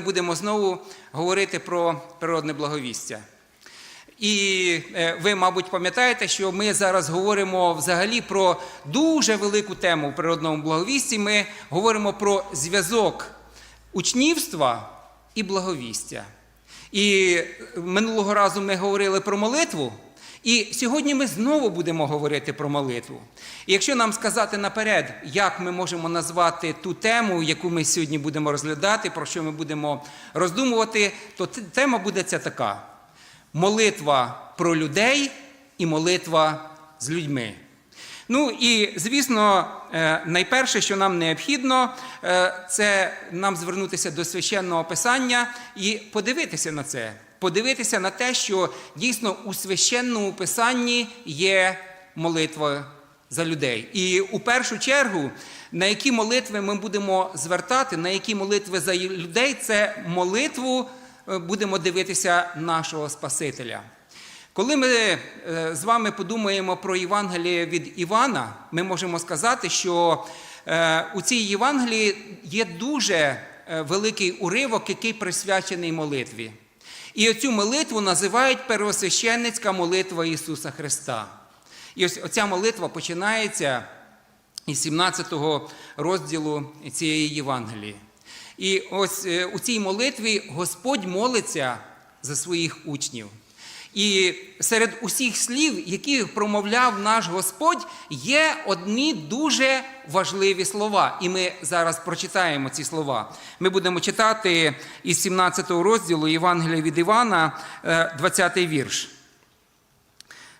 Будемо знову говорити про природне благовістя. І е, ви, мабуть, пам'ятаєте, що ми зараз говоримо взагалі про дуже велику тему в природному благовісті. Ми говоримо про зв'язок учнівства і благовістя. І минулого разу ми говорили про молитву. І сьогодні ми знову будемо говорити про молитву. І якщо нам сказати наперед, як ми можемо назвати ту тему, яку ми сьогодні будемо розглядати, про що ми будемо роздумувати, то тема буде ця така: молитва про людей і молитва з людьми. Ну і звісно, е, найперше, що нам необхідно, е, це нам звернутися до священного писання і подивитися на це. Подивитися на те, що дійсно у священному писанні є молитва за людей. І у першу чергу, на які молитви ми будемо звертати, на які молитви за людей, це молитву е, будемо дивитися нашого Спасителя. Коли ми е, з вами подумаємо про Євангеліє від Івана, ми можемо сказати, що е, у цій Євангелії є дуже великий уривок, який присвячений молитві. І оцю молитву називають первосвященницька молитва Ісуса Христа. І ось оця молитва починається із 17 розділу цієї Євангелії. І ось е, у цій молитві Господь молиться за своїх учнів. І серед усіх слів, які промовляв наш Господь, є одні дуже важливі слова. І ми зараз прочитаємо ці слова. Ми будемо читати із 17 розділу Євангелія від Івана, 20 вірш.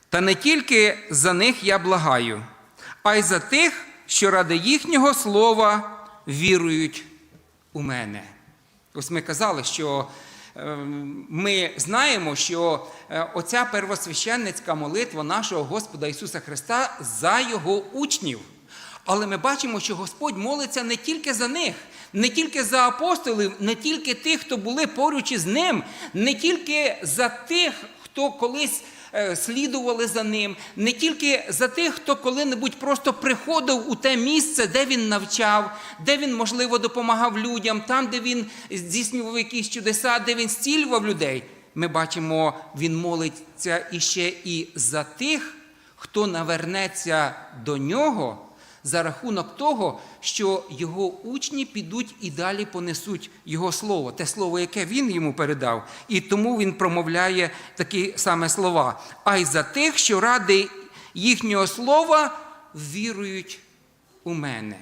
Та не тільки за них я благаю, а й за тих, що ради їхнього слова вірують у мене. Ось ми казали, що е, ми знаємо, що е, оця первосвященницька молитва нашого Господа Ісуса Христа за Його учнів. Але ми бачимо, що Господь молиться не тільки за них, не тільки за апостолів, не тільки тих, хто були поруч із ним, не тільки за тих, хто колись слідували за ним, не тільки за тих, хто коли-небудь просто приходив у те місце, де він навчав, де він, можливо, допомагав людям, там, де він здійснював якісь чудеса, де він зцілював людей. Ми бачимо, він молиться іще і за тих, хто навернеться до нього за рахунок того, що його учні підуть і далі понесуть його слово, те слово, яке він йому передав. І тому він промовляє такі саме слова. А й за тих, що ради їхнього слова вірують у мене.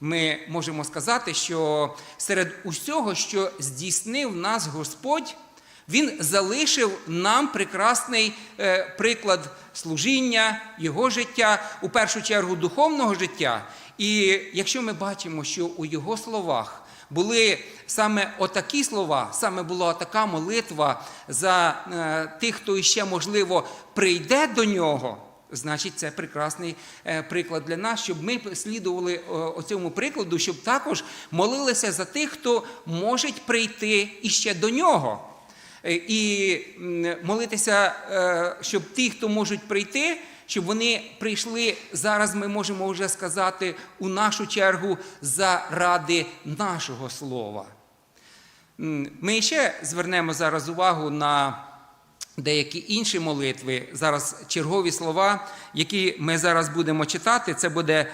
Ми можемо сказати, що серед усього, що здійснив нас Господь, Він залишив нам прекрасний е, приклад служіння, Його життя, у першу чергу духовного життя. І якщо ми бачимо, що у Його словах були саме отакі слова, саме була така молитва за е, тих, хто іще, можливо, прийде до нього. Значить, це прекрасний е, приклад для нас, щоб ми слідували о, цьому прикладу, щоб також молилися за тих, хто може прийти іще до нього. Е, І молитися, е, щоб ті, хто можуть прийти, щоб вони прийшли зараз. Ми можемо вже сказати у нашу чергу заради нашого слова. Ми ще звернемо зараз увагу на деякі інші молитви. Зараз чергові слова, які ми зараз будемо читати. Це буде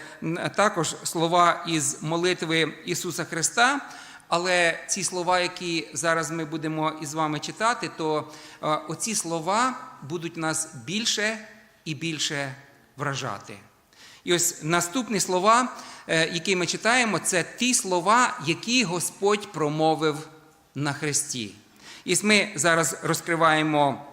також слова із молитви Ісуса Христа. Але ці слова, які зараз ми будемо із вами читати, то е, оці слова будуть нас більше і більше вражати. І ось наступні слова, е, які ми читаємо, це ті слова, які Господь промовив на Христі. І ми зараз розкриваємо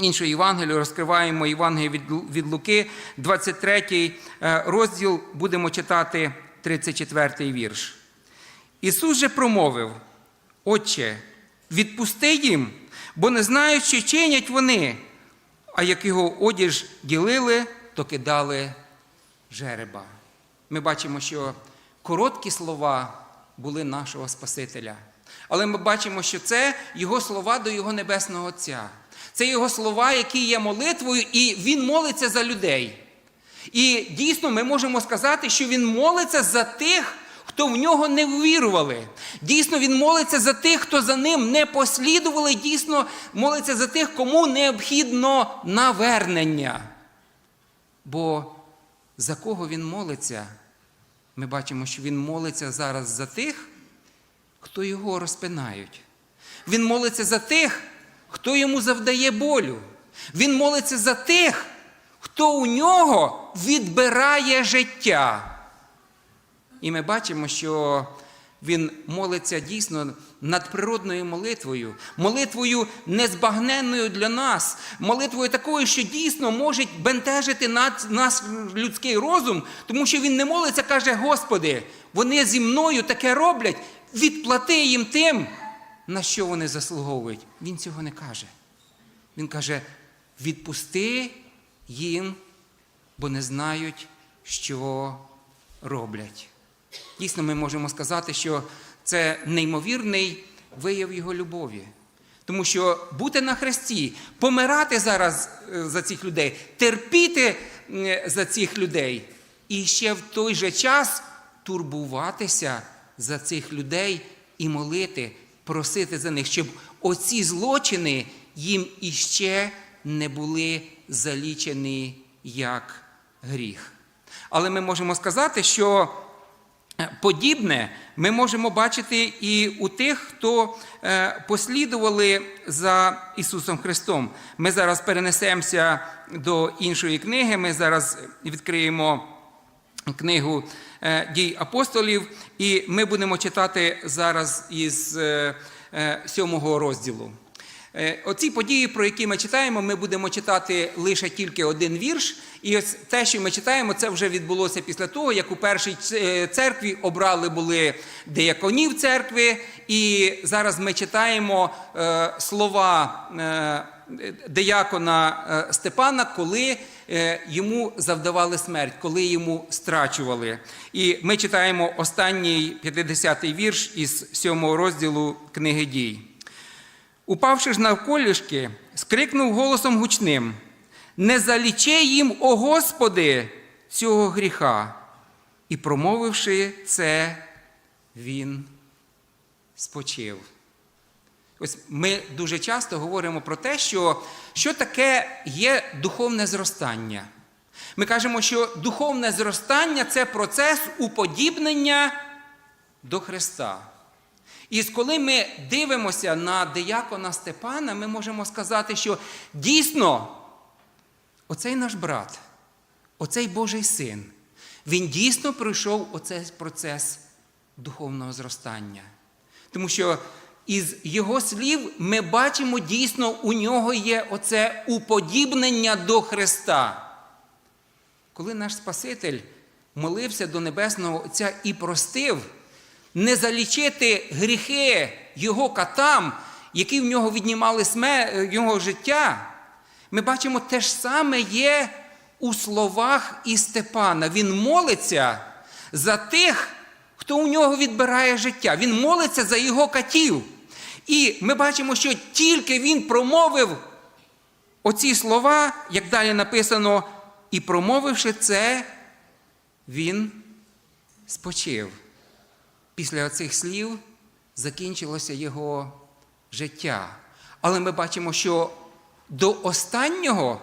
іншу Євангелію, розкриваємо Євангелію від, від Луки, 23 е, розділ, будемо читати 34 вірш. Ісус же промовив: Отче, відпусти їм, бо не знають, що чинять вони, а як його одіж ділили, то кидали жереба. Ми бачимо, що короткі слова були нашого Спасителя. Але ми бачимо, що це його слова до його Небесного Отця. Це його слова, які є молитвою, і він молиться за людей. І дійсно ми можемо сказати, що він молиться за тих, хто в нього не ввірували. Дійсно, він молиться за тих, хто за ним не послідували, дійсно молиться за тих, кому необхідно навернення. Бо за кого він молиться? Ми бачимо, що він молиться зараз за тих, хто його розпинають. Він молиться за тих, хто йому завдає болю. Він молиться за тих, хто у нього відбирає життя. І ми бачимо, що він молиться дійсно надприродною молитвою, молитвою незбагненною для нас, молитвою такою, що дійсно може бентежити нас людський розум, тому що він не молиться, каже: Господи, вони зі мною таке роблять, відплати їм тим, на що вони заслуговують. Він цього не каже. Він каже: відпусти їм, бо не знають, що роблять. Дійсно, ми можемо сказати, що це неймовірний вияв його любові. Тому що бути на хресті, помирати зараз е, за цих людей, терпіти е, за цих людей, і ще в той же час турбуватися за цих людей і молити, просити за них, щоб оці злочини їм іще не були залічені як гріх. Але ми можемо сказати, що подібне ми можемо бачити і у тих, хто е, послідували за Ісусом Христом. Ми зараз перенесемося до іншої книги. Ми зараз відкриємо книгу е, дій апостолів, і ми будемо читати зараз із е, е, сьомого розділу. Е, Оці події, про які ми читаємо, ми будемо читати лише тільки один вірш. І те, що ми читаємо, це вже відбулося після того, як у першій церкві обрали були деяконів церкви. І зараз ми читаємо е, слова е, деякона е, Степана, коли е, йому завдавали смерть, коли йому страчували. І ми читаємо останній 50-й вірш із сьомого розділу книги дій. Упавши ж навколішки, скрикнув голосом гучним: Не заліче їм, о Господи, цього гріха. І промовивши це, він спочив. Ось ми дуже часто говоримо про те, що, що таке є духовне зростання. Ми кажемо, що духовне зростання це процес уподібнення до Христа. І коли ми дивимося на диякона Степана, ми можемо сказати, що дійсно оцей наш брат, оцей Божий син, він дійсно пройшов оцей процес духовного зростання. Тому що із його слів ми бачимо дійсно у нього є оце уподібнення до Христа. Коли наш Спаситель молився до Небесного Отця і простив, не залічити гріхи його катам, які в нього віднімали сме- його життя, ми бачимо те ж саме є у словах і Степана. Він молиться за тих, хто у нього відбирає життя. Він молиться за його катів. І ми бачимо, що тільки він промовив оці слова, як далі написано, і промовивши це, він спочив. Після оцих слів закінчилося його життя. Але ми бачимо, що до останнього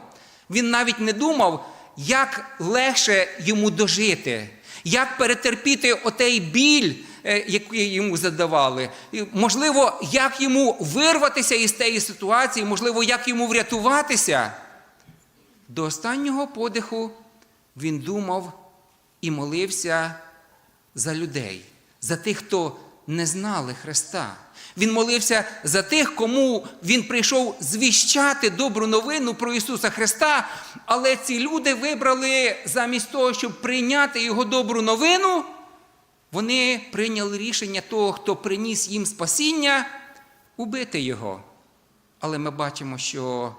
він навіть не думав, як легше йому дожити, як перетерпіти отей біль, е, який йому задавали. Можливо, як йому вирватися із тієї ситуації, можливо, як йому врятуватися. До останнього подиху він думав і молився за людей, за тих, хто не знали Христа. Він молився за тих, кому він прийшов звіщати добру новину про Ісуса Христа, але ці люди вибрали замість того, щоб прийняти Його добру новину, вони прийняли рішення того, хто приніс їм спасіння, убити Його. Але ми бачимо, що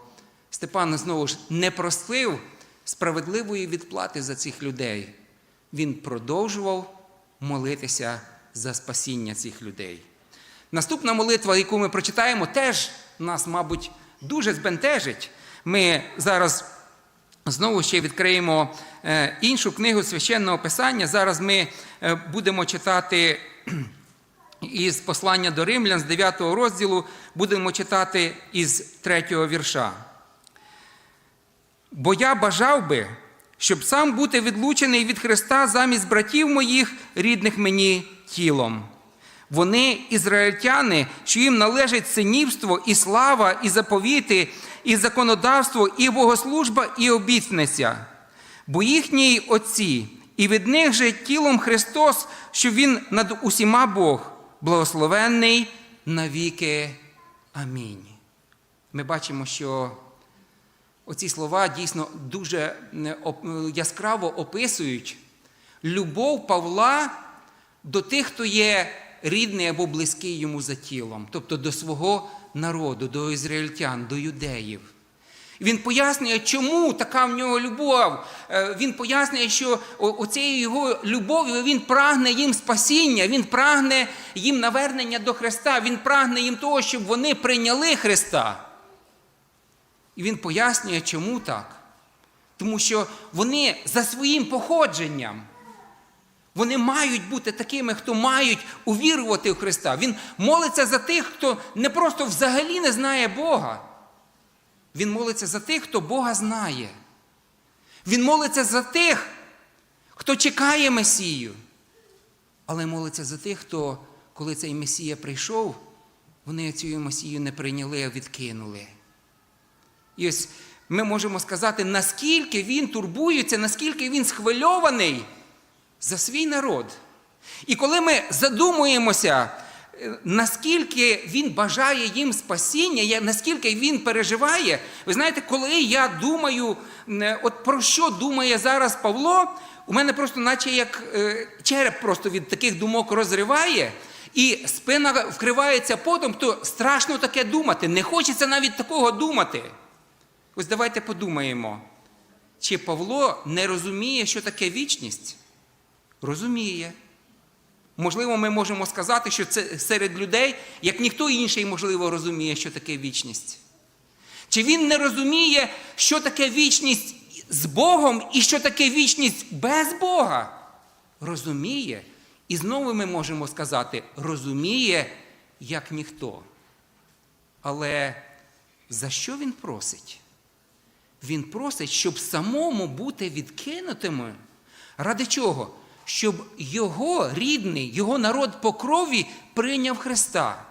Степан знову ж не простив справедливої відплати за цих людей. Він продовжував молитися за спасіння цих людей. Наступна молитва, яку ми прочитаємо, теж нас, мабуть, дуже збентежить. Ми зараз знову ще відкриємо е, іншу книгу священного писання. Зараз ми е, будемо читати із послання до римлян з 9 розділу, будемо читати із 3 вірша. Бо я бажав би, щоб сам бути відлучений від Христа замість братів моїх, рідних мені тілом. Вони ізраїльтяни, що їм належить синівство, і слава, і заповіти, і законодавство, і богослужба, і обітниця. Бо їхні отці, і від них же тілом Христос, що Він над усіма Бог, благословенний навіки. Амінь. Ми бачимо, що оці слова дійсно дуже е, яскраво описують любов Павла до тих, хто є рідний або близький йому за тілом, тобто до свого народу, до ізраїльтян, до юдеїв. Він пояснює, чому така в нього любов. Е, Він пояснює, що оцією його любов'ю він прагне їм спасіння, він прагне їм навернення до Христа, він прагне їм того, щоб вони прийняли Христа. І він пояснює, чому так. Тому що вони за своїм походженням, вони мають бути такими, хто мають увірувати в Христа. Він молиться за тих, хто не просто взагалі не знає Бога. Він молиться за тих, хто Бога знає. Він молиться за тих, хто чекає Месію. Але молиться за тих, хто, коли цей Месія прийшов, вони цю Месію не прийняли, а відкинули. І ось ми можемо сказати, наскільки він турбується, наскільки він схвильований за свій народ. І коли ми задумуємося, е, наскільки він бажає їм спасіння, наскільки він переживає, ви знаєте, коли я думаю, е, от про що думає зараз Павло, у мене просто, наче як е, череп просто від таких думок розриває. І спина вкривається потом, то страшно таке думати. Не хочеться навіть такого думати. Ось давайте подумаємо, чи Павло не розуміє, що таке вічність? Розуміє. Можливо, ми можемо сказати, що це серед людей, як ніхто інший, можливо, розуміє, що таке вічність. Чи він не розуміє, що таке вічність з Богом і що таке вічність без Бога? Розуміє. І знову ми можемо сказати, розуміє, як ніхто. Але за що він просить? Він просить, щоб самому бути відкинутими. Ради чого? Щоб його рідний, його народ по крові прийняв Христа.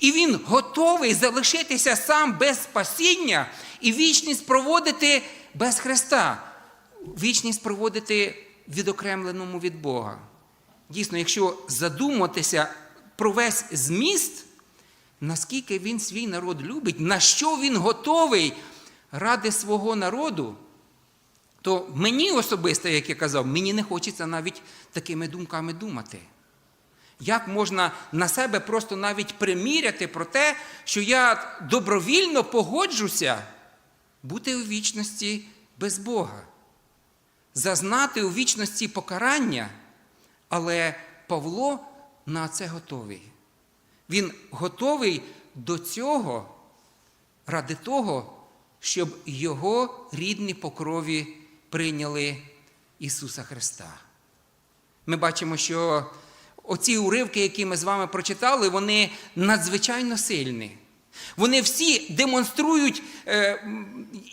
І він готовий залишитися сам без спасіння і вічність проводити без Христа. Вічність проводити відокремленому від Бога. Дійсно, якщо задуматися про весь зміст, наскільки він свій народ любить, на що він готовий ради свого народу, то мені особисто, як я казав, мені не хочеться навіть такими думками думати. Як можна на себе просто навіть приміряти про те, що я добровільно погоджуся бути у вічності без Бога, зазнати у вічності покарання, але Павло на це готовий. Він готовий до цього ради того, щоб його рідні по крові прийняли Ісуса Христа. Ми бачимо, що оці уривки, які ми з вами прочитали, вони надзвичайно сильні. Вони всі демонструють е,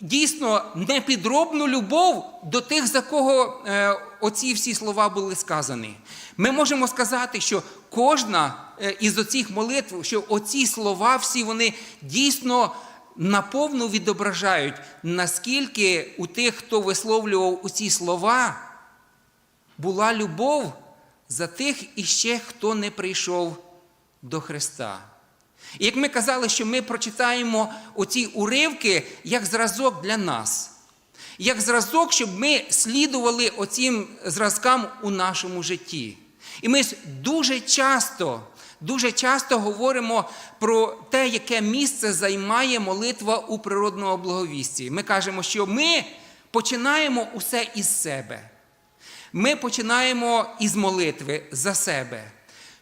дійсно непідробну любов до тих, за кого е, оці всі слова були сказані. Ми можемо сказати, що кожна е, із оцих молитв, що оці слова всі вони дійсно наповну відображають, наскільки у тих, хто висловлював оці слова, була любов за тих іще, хто не прийшов до Христа. І як ми казали, що ми прочитаємо оці уривки як зразок для нас, як зразок, щоб ми слідували оцім зразкам у нашому житті. І ми дуже часто, дуже часто говоримо про те, яке місце займає молитва у природному благовісті. Ми кажемо, що ми починаємо усе із себе. Ми починаємо із молитви за себе,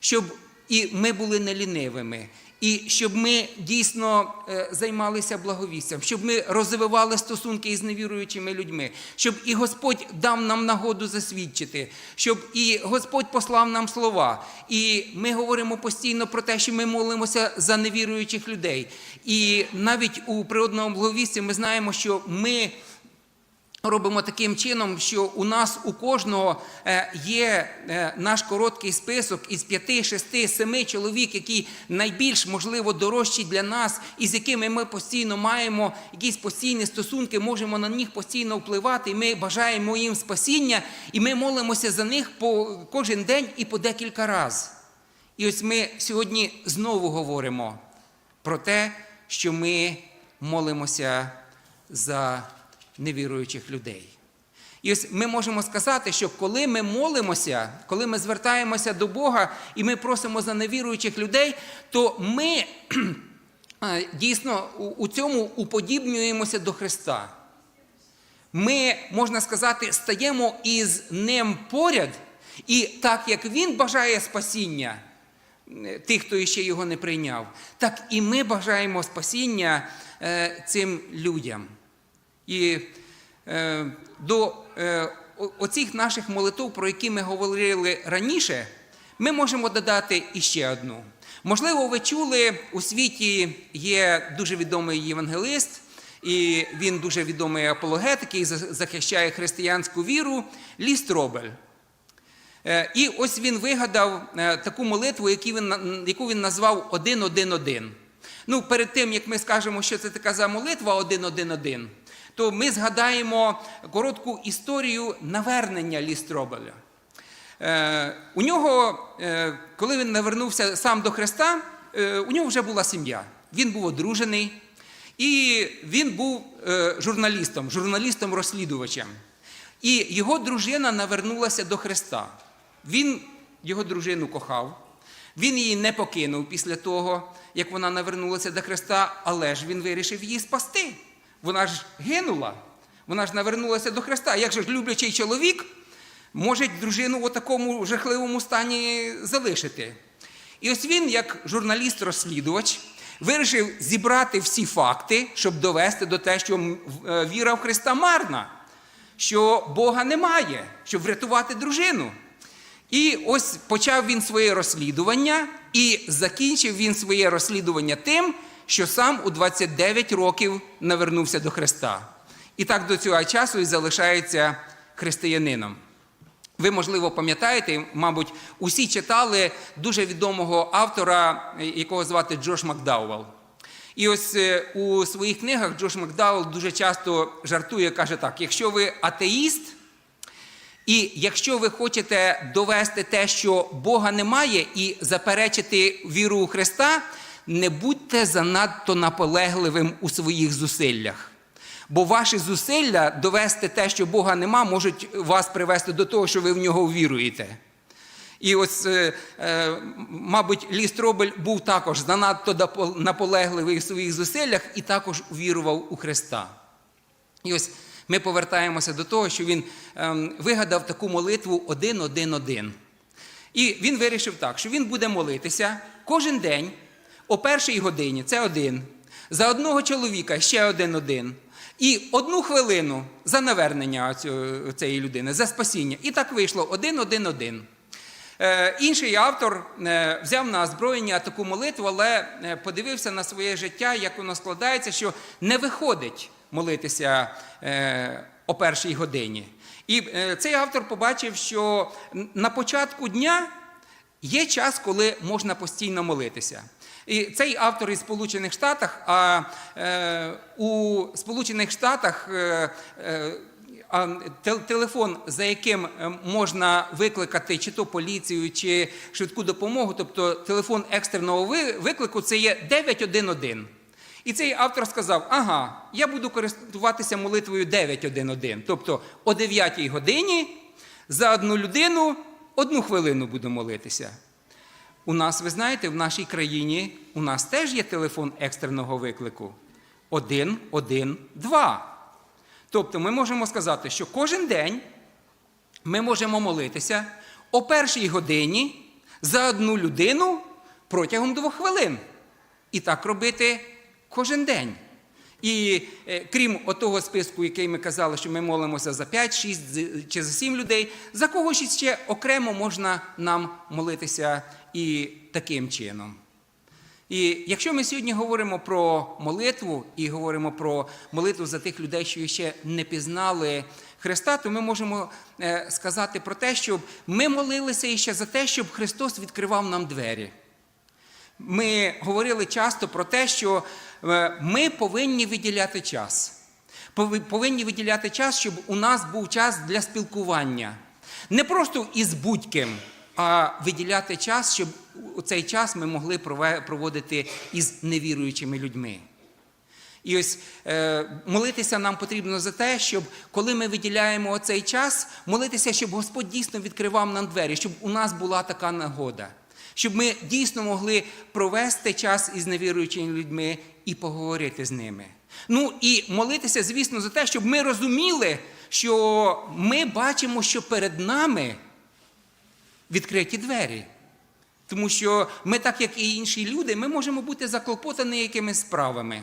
щоб і ми були не лінивими, І щоб ми дійсно е, займалися благовістям, щоб ми розвивали стосунки із невіруючими людьми, щоб і Господь дав нам нагоду засвідчити, щоб і Господь послав нам слова. І ми говоримо постійно про те, що ми молимося за невіруючих людей. І навіть у природному благовісті ми знаємо, що ми робимо таким чином, що у нас у кожного е, є е, наш короткий список із п'яти, шести, семи чоловік, які найбільш можливо дорожчі для нас, і з якими ми постійно маємо якісь постійні стосунки, можемо на них постійно впливати. І ми бажаємо їм спасіння, і ми молимося за них по кожен день і по декілька разів. І ось ми сьогодні знову говоримо про те, що ми молимося за невіруючих людей. І ось ми можемо сказати, що коли ми молимося, коли ми звертаємося до Бога і ми просимо за невіруючих людей, то ми дійсно у- цьому уподібнюємося до Христа. Ми, можна сказати, стаємо із ним поряд, і так як Він бажає спасіння тих, хто ще його не прийняв, так і ми бажаємо спасіння е, цим людям. І е, до е, оцих наших молитв, про які ми говорили раніше, ми можемо додати іще одну. Можливо, ви чули, у світі є дуже відомий євангелист, і він дуже відомий апологет, який захищає християнську віру, Ліс Тробель. Е, І ось він вигадав е, таку молитву, яку він, назвав «Один-один-один». Ну, перед тим, як ми скажемо, що це така за молитва «Один-один-один», то ми згадаємо коротку історію навернення Лістробеля. Е, У нього, е, коли він навернувся сам до Христа, е, у нього вже була сім'я. Він був одружений, і він був журналістом, журналістом-розслідувачем. І його дружина навернулася до Христа. Він його дружину кохав. Він її не покинув після того, як вона навернулася до Христа, але ж він вирішив її спасти. Вона ж гинула. Вона ж навернулася до Христа. Як же ж люблячий чоловік може дружину у такому жахливому стані залишити? І ось він, як журналіст-розслідувач, вирішив зібрати всі факти, щоб довести до те, що е, віра в Христа марна, що Бога немає, щоб врятувати дружину. І ось почав він своє розслідування, і закінчив він своє розслідування тим, що сам у 29 років навернувся до Христа. І так до цього часу і залишається християнином. Ви, можливо, пам'ятаєте, мабуть, усі читали дуже відомого автора, е, якого звати Джош Макдауелл. І ось е, у своїх книгах Джош Макдауелл дуже часто жартує, каже так: якщо ви атеїст, і якщо ви хочете довести те, що Бога немає, і заперечити віру у Христа, не будьте занадто наполегливим у своїх зусиллях. Бо ваші зусилля довести те, що Бога нема, можуть вас привести до того, що ви в нього віруєте. І ось, е, е, мабуть, Ліс Тробель був також занадто наполегливий в своїх зусиллях і також увірував у Христа. І ось ми повертаємося до того, що він ем, вигадав таку молитву один-один-один. І він вирішив так, що він буде молитися кожен день о першій годині, це один, за одного чоловіка ще один-один. І одну хвилину за навернення цієї людини, за спасіння. І так вийшло один-один-один. Е, Інший автор е, взяв на озброєння таку молитву, але е, подивився на своє життя, як воно складається, що не виходить молитися о першій годині. І цей автор побачив, що на початку дня є час, коли можна постійно молитися. І цей автор із Сполучених Штатах, а е, у Сполучених Штатах е, е, телефон, за яким е, можна викликати чи то поліцію, чи швидку допомогу, тобто телефон екстреного виклику, це є 911. І цей автор сказав: ага, я буду користуватися молитвою 911. Тобто о 9 годині за одну людину одну хвилину буду молитися. У нас, ви знаєте, в нашій країні у нас теж є телефон екстреного виклику 112. Тобто ми можемо сказати, що кожен день ми можемо молитися о першій годині за одну людину протягом двох хвилин. І так робити кожен день. І е, крім отого списку, який ми казали, що ми молимося за 5, 6 чи за 7 людей, за когось ще окремо можна нам молитися і таким чином. І якщо ми сьогодні говоримо про молитву і говоримо про молитву за тих людей, що ще не пізнали Христа, то ми можемо е, сказати про те, щоб ми молилися іще за те, щоб Христос відкривав нам двері. Ми говорили часто про те, що ми повинні виділяти час. Повинні виділяти час, щоб у нас був час для спілкування. Не просто із будь-ким, а виділяти час, щоб у цей час ми могли проводити із невіруючими людьми. І ось е, молитися нам потрібно за те, щоб коли ми виділяємо цей час, молитися, щоб Господь дійсно відкривав нам двері, щоб у нас була така нагода, щоб ми дійсно могли провести час із невіруючими людьми і поговорити з ними. Ну і молитися, звісно, за те, щоб ми розуміли, що ми бачимо, що перед нами відкриті двері. Тому що ми, так як і інші люди, ми можемо бути заклопотані якимись справами.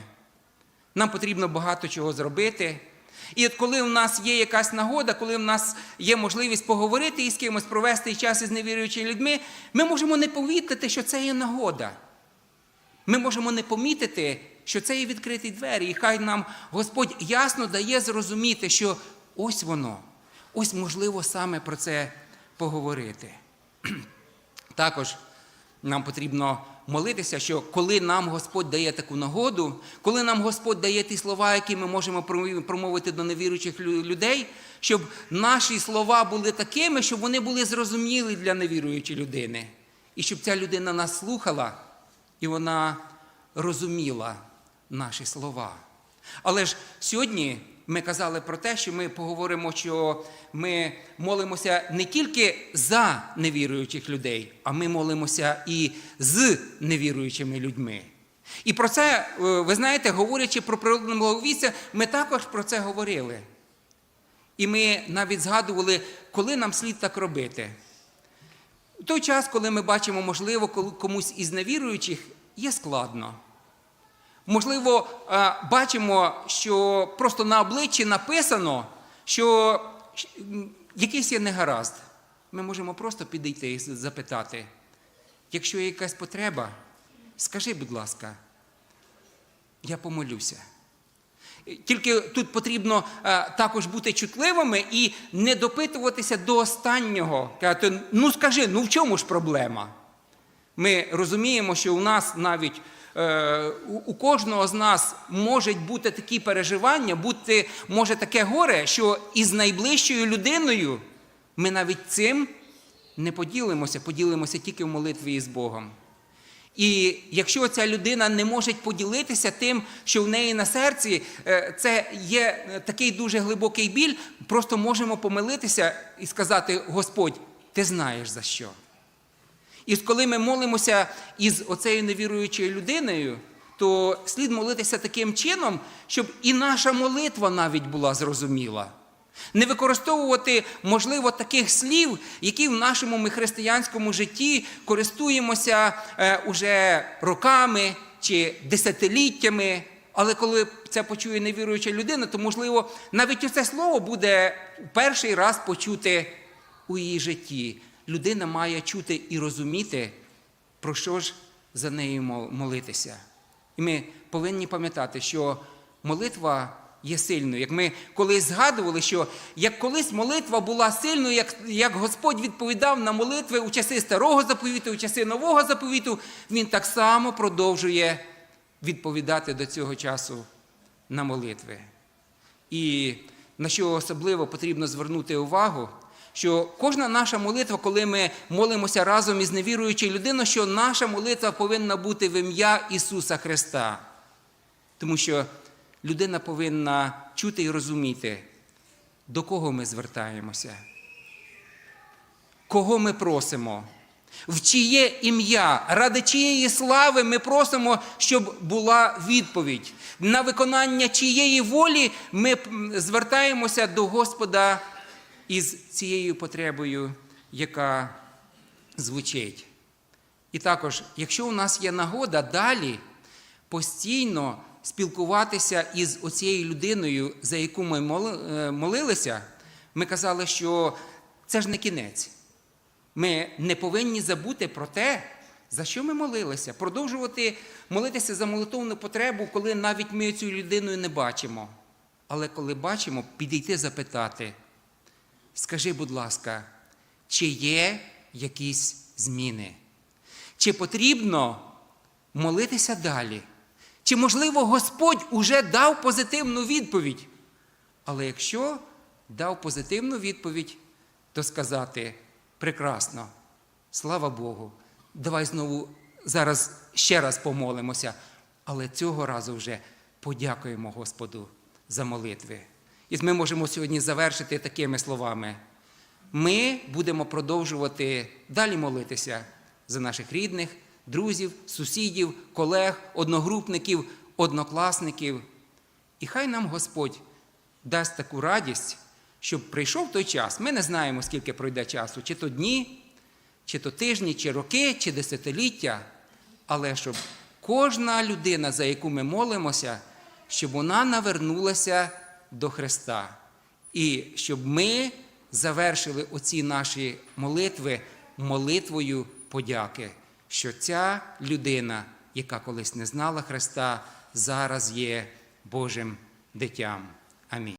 Нам потрібно багато чого зробити. І от коли в нас є якась нагода, коли в нас є можливість поговорити із кимось, провести час із невіруючими людьми, ми можемо не помітити, що це є нагода. Ми можемо не помітити, що це є відкриті двері. І хай нам Господь ясно дає зрозуміти, що ось воно, ось можливо саме про це поговорити. Також нам потрібно молитися, що коли нам Господь дає таку нагоду, коли нам Господь дає ті слова, які ми можемо промовити до невіруючих людей, щоб наші слова були такими, щоб вони були зрозумілі для невіруючої людини. І щоб ця людина нас слухала, і вона розуміла наші слова. Але ж сьогодні ми казали про те, що ми поговоримо, що ми молимося не тільки за невіруючих людей, а ми молимося і з невіруючими людьми. І про це, е, ви знаєте, говорячи про природне благовістя, ми також про це говорили. І ми навіть згадували, коли нам слід так робити. В той час, коли ми бачимо, можливо, комусь із невіруючих є складно. Можливо, е, бачимо, що просто на обличчі написано, що якийсь є негаразд. Ми можемо просто підійти і запитати, якщо є якась потреба, скажи, будь ласка, я помолюся. Тільки тут потрібно е, також бути чутливими і не допитуватися до останнього. Казати, ну скажи, ну в чому ж проблема? Ми розуміємо, що у нас навіть у, у кожного з нас можуть бути такі переживання, бути може таке горе, що із найближчою людиною ми навіть цим не поділимося, поділимося тільки в молитві із Богом. І якщо ця людина не може поділитися тим, що в неї на серці, е, це є е, такий дуже глибокий біль, просто можемо помилитися і сказати: Господь, ти знаєш за що. І коли ми молимося із оцею невіруючою людиною, то слід молитися таким чином, щоб і наша молитва навіть була зрозуміла. Не використовувати, можливо, таких слів, які в нашому ми християнському житті користуємося е, уже роками чи десятиліттями. Але коли це почує невіруюча людина, то, можливо, навіть оце слово буде перший раз почути у її житті. Людина має чути і розуміти, про що ж за нею молитися. І ми повинні пам'ятати, що молитва є сильною. Як ми колись згадували, що як колись молитва була сильною, як, як Господь відповідав на молитви у часи старого заповіту, у часи нового заповіту, Він так само продовжує відповідати до цього часу на молитви. І на що особливо потрібно звернути увагу, що кожна наша молитва, коли ми молимося разом із невіруючою людиною, що наша молитва повинна бути в ім'я Ісуса Христа. Тому що людина повинна чути і розуміти, до кого ми звертаємося, кого ми просимо, в чиє ім'я, ради чиєї слави ми просимо, щоб була відповідь. На виконання чиєї волі ми звертаємося до Господа із цією потребою, яка звучить. І також, якщо у нас є нагода далі постійно спілкуватися із оцією людиною, за яку ми е, молилися, ми казали, що це ж не кінець. Ми не повинні забути про те, за що ми молилися, продовжувати молитися за молитовну потребу, коли навіть ми цю людину не бачимо. Але коли бачимо, підійти запитати, скажи, будь ласка, чи є якісь зміни? Чи потрібно молитися далі? Чи, можливо, Господь уже дав позитивну відповідь? Але якщо дав позитивну відповідь, то сказати прекрасно, слава Богу, давай знову зараз ще раз помолимося, але цього разу вже подякуємо Господу за молитви. І ми можемо сьогодні завершити такими словами. Ми будемо продовжувати далі молитися за наших рідних, друзів, сусідів, колег, одногрупників, однокласників. І хай нам Господь дасть таку радість, щоб прийшов той час. Ми не знаємо, скільки пройде часу, чи то дні, чи то тижні, чи роки, чи десятиліття, але щоб кожна людина, за яку ми молимося, щоб вона навернулася до Христа. І щоб ми завершили оці наші молитви молитвою подяки, що ця людина, яка колись не знала Христа, зараз є Божим дитям. Амінь.